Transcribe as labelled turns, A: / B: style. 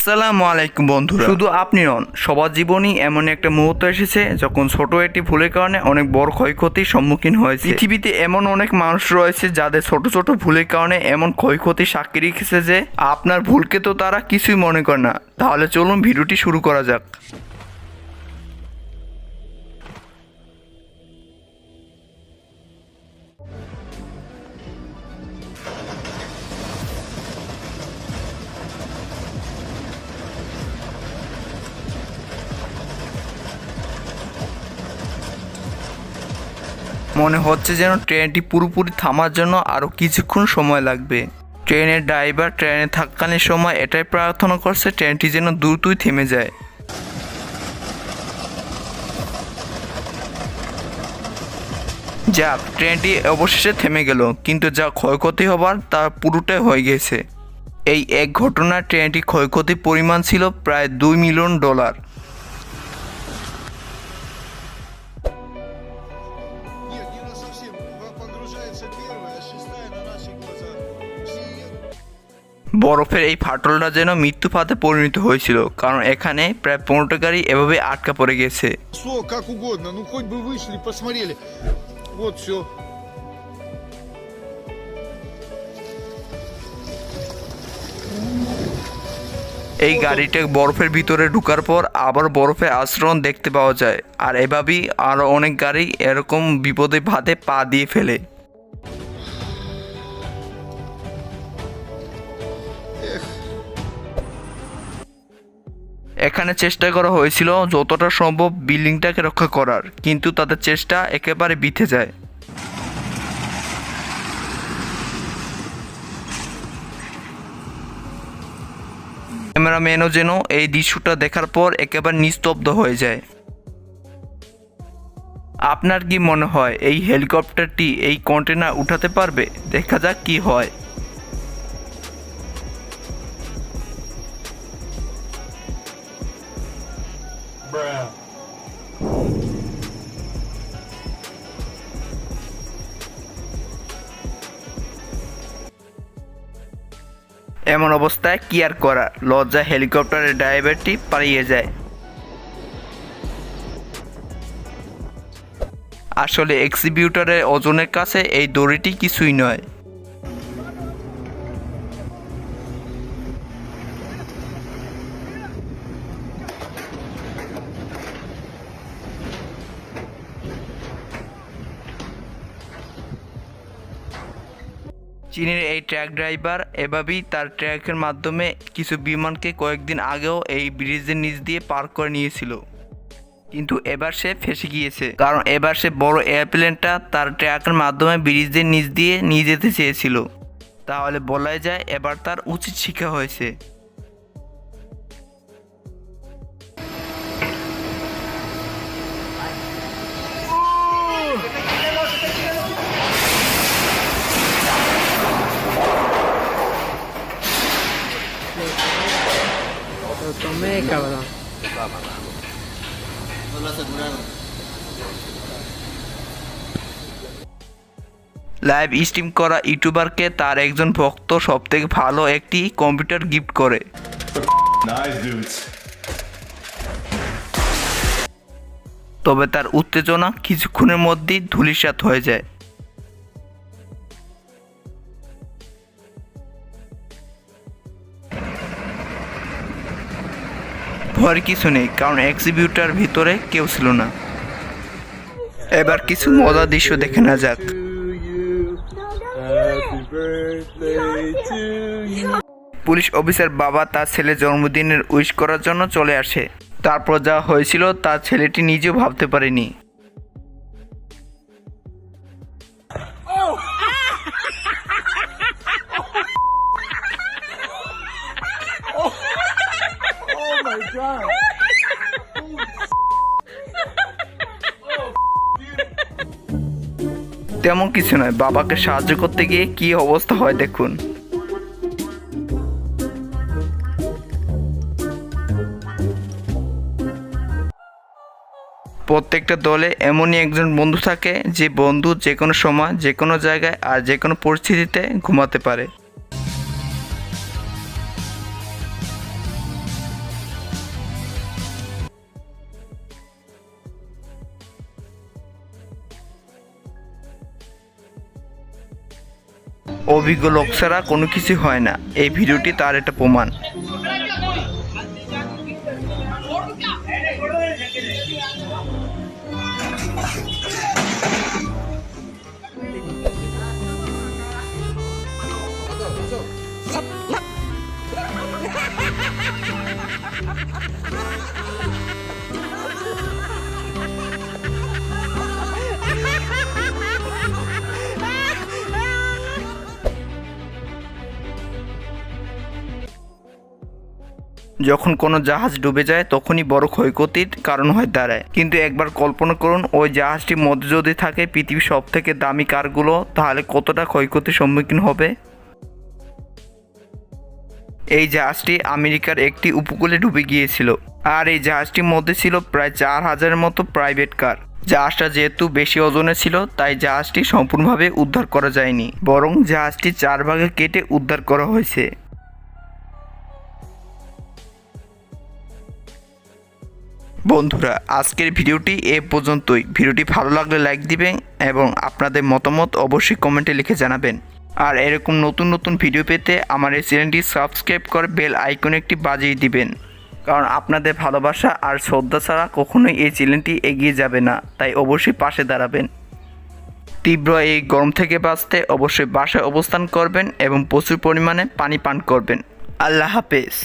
A: আসসালামু আলাইকুম বন্ধুরা। শুধু আপনি নন সবার জীবনই এমন একটা মুহূর্ত এসেছে যখন ছোট একটি ভুলের কারণে অনেক বড় ক্ষয়ক্ষতির সম্মুখীন হয়েছে। পৃথিবীতে এমন অনেক মানুষ রয়েছে যাদের ছোট ছোট ভুলের কারণে এমন ক্ষয়ক্ষতি সাক্ষী রেখেছে যে আপনার ভুলকে তো তারা কিছুই মনে করে না। তাহলে চলুন ভিডিওটি শুরু করা যাক। মনে হচ্ছে যেন ট্রেনটি পুরোপুরি থামার জন্য আরও কিছুক্ষণ সময় লাগবে। ট্রেনের ড্রাইভার ট্রেনে থাকাকালীন সময় এটাই প্রার্থনা করছে ট্রেনটি যেন দ্রুতই থেমে যায়। যাক, ট্রেনটি অবশেষে থেমে গেল, কিন্তু যা ক্ষয়ক্ষতি হবার তা পুরোটাই হয়ে গেছে। এই এক ঘটনায় ট্রেনটি ক্ষয়ক্ষতির পরিমাণ ছিল প্রায় দুই মিলিয়ন ডলার। বরফের এই ফাটলটা যেন মৃত্যু ফাঁদে পরিণত হয়েছিল কারণ এখানে প্রায় পনেরোটা গাড়ি এভাবে আটকা পড়ে গেছে। এই গাড়িটা বরফের ভিতরে ঢুকার পর আবার বরফে আশ্রয় দেখতে পাওয়া যায় আর এভাবেই আরও অনেক গাড়ি এরকম বিপদে ভাতে পা দিয়ে ফেলে। এখানে চেষ্টা করা হয়েছিল যতটা সম্ভব বিল্ডিংটাকে রক্ষা করার, কিন্তু তাদের চেষ্টা একেবারে বিথে যায়। ক্যামেরাম্যানও যেন এই দৃশ্যটা দেখার পর একেবারে নিস্তব্ধ হয়ে যায়। আপনার কি মনে হয় এই হেলিকপ্টারটি এই কন্টেনার উঠাতে পারবে? দেখা যাক কি হয়। এমন অবস্থায় কি আর করা? লজ্জা হেলিকপ্টারের ড্রাইভারটি পালিয়ে যায়। আসলে এক্সিবিউটরের ওজনের কাছে এই দড়িটি কিছুই নয়। চীনের এই ট্র্যাক ড্রাইভার এভাবেই তার ট্র্যাকের মাধ্যমে কিছু বিমানকে কয়েকদিন আগেও এই ব্রিজের নিচ দিয়ে পার করে নিয়েছিল। কিন্তু এবার সে ফেসে গিয়েছে। কারণ এবার সে বড় এয়ারপ্লেনটা তার ট্র্যাকের মাধ্যমে ব্রিজের নিচ দিয়ে নিয়ে যেতে চেয়েছিল। তাহলে বলাই যায় এবার তার উচিত শিক্ষা হয়েছে। লাইভ স্ট্রিম করা ইউটিউবারকে তার একজন ভক্ত সবথেকে ভালো একটি কম্পিউটার গিফট করে। তবে তার উত্তেজনা কিছুক্ষণের মধ্যেই ধূলিসাৎ হয়ে যায়। ভয়ের কিছু নেই, কারণ এক্সিবিউটার ভিতরে কেউ ছিল না। এবার কিছু মজার দৃশ্য দেখে না যাক। পুলিশ অফিসার বাবা তার ছেলে জন্মদিনের উইশ করার জন্য চলে আসে। তারপর যা হয়েছিল তার ছেলেটি নিজেও ভাবতে পারেনি। তেমন কিছু নয়। বাবাকে সাহায্য করতে গিয়ে কি অবস্থা হয় দেখুন। প্রত্যেকটা দলে এমনই একজন বন্ধু থাকে, যে বন্ধু যে কোনো সময় যে কোনো জায়গায় আর যে কোনো পরিস্থিতিতে ঘুমাতে পারে। অভিজ্ঞ লোক ছাড়া কোনো কিছু হয় না। এই ভিডিওটি তার একটা প্রমাণ। যখন কোনো জাহাজ ডুবে যায়, তখনই বড় ক্ষয়ক্ষতির কারণ হয়ে দাঁড়ায়। কিন্তু একবার কল্পনা করুন, ওই জাহাজটির মধ্যে যদি থাকে পৃথিবীর সব থেকে দামি কারগুলো, তাহলে কতটা ক্ষয়ক্ষতির সম্মুখীন হবে? এই জাহাজটি আমেরিকার একটি উপকূলে ডুবে গিয়েছিল। আর এই জাহাজটির মধ্যে ছিল প্রায় চার হাজারের মতো প্রাইভেট কার। জাহাজটা যেহেতু বেশি ওজনে ছিল, তাই জাহাজটি সম্পূর্ণভাবে উদ্ধার করা যায়নি। বরং জাহাজটি চার ভাগে কেটে উদ্ধার করা হয়েছে। বন্ধুরা, আজকের ভিডিওটি এ পর্যন্তই। ভিডিওটি ভালো লাগলে লাইক দিবেন এবং আপনাদের মতামত অবশ্যই কমেন্টে লিখে জানাবেন। আর এরকম নতুন নতুন ভিডিও পেতে আমার এই চ্যানেলটি সাবস্ক্রাইব করে বেল আইকন একটি বাজিয়ে দিবেন। কারণ আপনাদের ভালোবাসা আর শ্রদ্ধা ছাড়া কখনোই এই চ্যানেলটি এগিয়ে যাবে না। তাই অবশ্যই পাশে দাঁড়াবেন। তীব্র এই গরম থেকে বাঁচতে অবশ্যই বাসায় অবস্থান করবেন এবং প্রচুর পরিমাণে পানি পান করবেন। আল্লাহ হাফেজ।